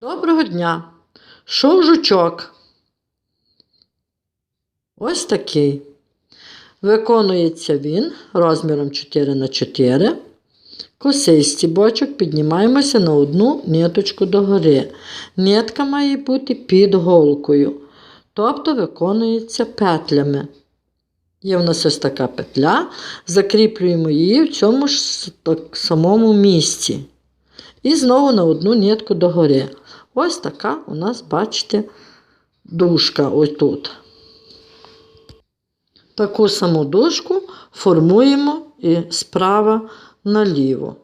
Доброго дня! Шов жучок. Ось такий. Виконується він розміром 4 на 4 Косий стібочок піднімаємося на одну ниточку догори. Нитка має бути під голкою, тобто виконується петлями. Є в нас ось така петля, закріплюємо її в цьому ж так самому місці. І знову на одну нитку догори. Ось така у нас, бачите, дужка ось тут. Таку саму дужку формуємо і справа наліво.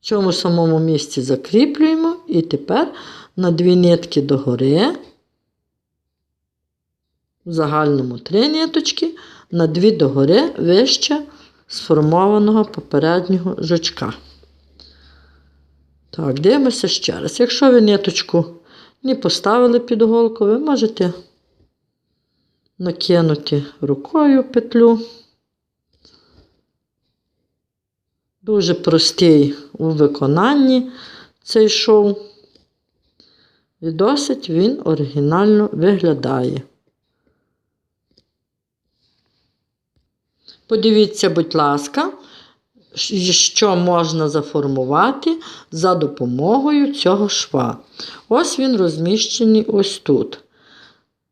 В цьому самому місці закріплюємо і тепер на дві нитки догори, в загальному три ниточки, на дві догори вище сформованого попереднього жучка. Так, дивимося ще раз. Якщо ви ниточку не поставили під голку, ви можете накинути рукою петлю. Дуже простий у виконанні цей шов. І досить він оригінально виглядає. Подивіться, будь ласка, що можна заформувати за допомогою цього шва. Ось він розміщений ось тут.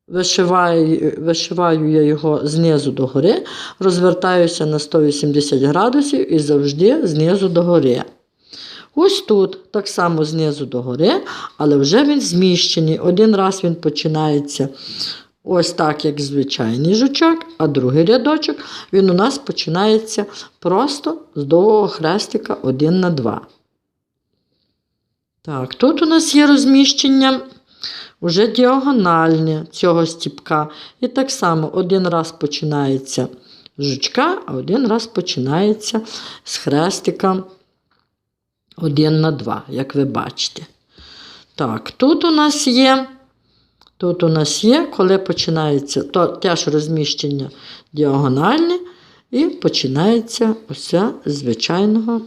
Вишиваю, вишиваю я його знизу до гори, розвертаюся на 180 градусів і завжди знизу до гори. Ось тут так само знизу до гори, але вже він зміщений. Один раз він починається ось так, як звичайний жучок, а другий рядочок він у нас починається просто з довгого хрестика 1 на 2. Так, тут у нас є розміщення уже діагональне цього стіпка. І так само один раз починається з жучка, а один раз починається з хрестика 1 на 2, як ви бачите. Так, тут у нас є. Тут у нас є, коли починається то теж розміщення діагональне, і починається ось звичайного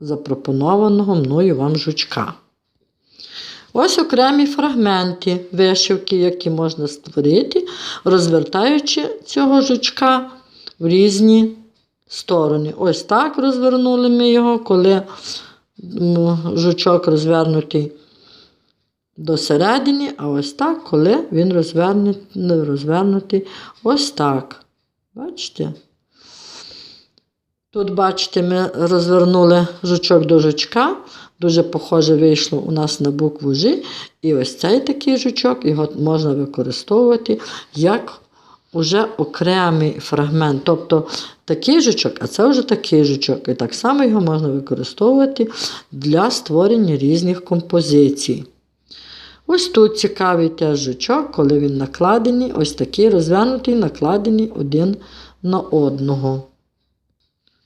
запропонованого мною вам жучка. Ось окремі фрагменти вишивки, які можна створити, розвертаючи цього жучка в різні сторони. Ось так розвернули ми його, коли жучок розвернутий до середини, а ось так, коли він розвернутий, розвернутий ось так. Бачите? Тут, бачите, ми розвернули жучок до жучка. Дуже похоже вийшло у нас на букву Ж. І ось цей такий жучок, його можна використовувати як уже окремий фрагмент. Тобто такий жучок, а це вже такий жучок. І так само його можна використовувати для створення різних композицій. Ось тут цікавий теж жучок, коли він накладений, ось такий розвернутий, накладений один на одного.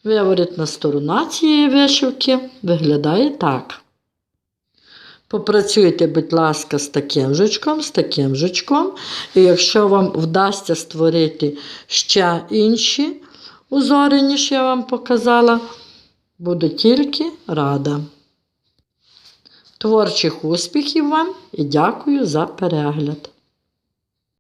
Виворітна сторона цієї вишивки виглядає так. Попрацюйте, будь ласка, з таким жучком, з таким жучком. І якщо вам вдасться створити ще інші узори, ніж я вам показала, буду тільки рада. Творчих успіхів вам і дякую за перегляд.